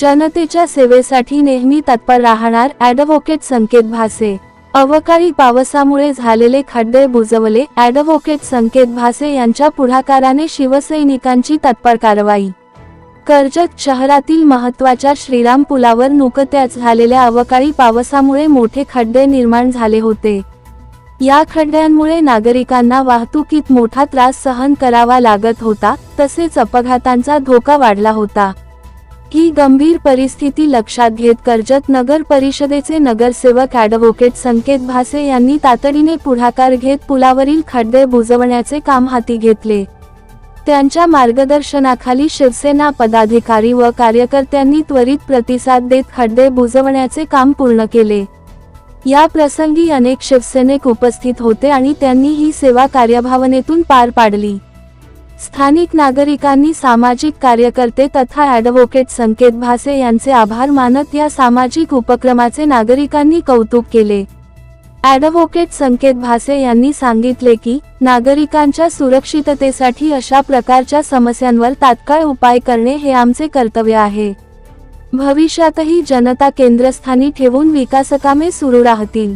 जनतेच्या सेवेसाठी नेहमी तत्पर राहणार ॲडव्होकेट संकेत भासे. अवकाळी पावसामुळे झालेले खड्डे बुजवले ॲडव्होकेट संकेत भासे यांच्या पुढाकाराने शिवसैनिकांची तत्पर कारवाई. कर्जत शहरातील महत्त्वाच्या श्रीराम पुलावर नुकत्याच झालेल्या अवकाळी पावसामुळे मोठे खड्डे निर्माण झाले होते. या खड्ड्यांमुळे नागरिकांना वाहतुकीत मोठा त्रास सहन करावा लागत होता तसेच अपघातांचा धोका वाढला होता. ही गंभीर परिस्थिती लक्षात घेत कर्जत नगर परिषदेचे नगरसेवक ॲडव्होकेट संकेत भासे यांनी तातडीने पुढाकार घेत पुलावरील खड्डे बुजवण्याचे काम हाती घेतले. त्यांच्या मार्गदर्शनाखाली शिवसेना पदाधिकारी व कार्यकर्त्यांनी त्वरित प्रतिसाद देत खड्डे बुजवण्याचे काम पूर्ण केले. या प्रसंगी अनेक शिवसैनिक उपस्थित होते आणि त्यांनी ही सेवा कार्यभावनेतून पार पाडली. स्थानिक नागरिकांनी सामाजिक कार्यकर्ते तथा ॲडव्होकेट संकेत भासे यांचे आभार मानत या सामाजिक उपक्रमाचे नागरिकांनी कौतुक केले. ॲडव्होकेट संकेत भासे यांनी सांगितले की नागरिकांच्या सुरक्षिततेसाठी अशा प्रकारच्या समस्यांवर तात्काळ उपाय करणे हे आमचे कर्तव्य आहे. भविष्यातही जनता केंद्रस्थानी ठेवून विकासकामे सुरू राहतील.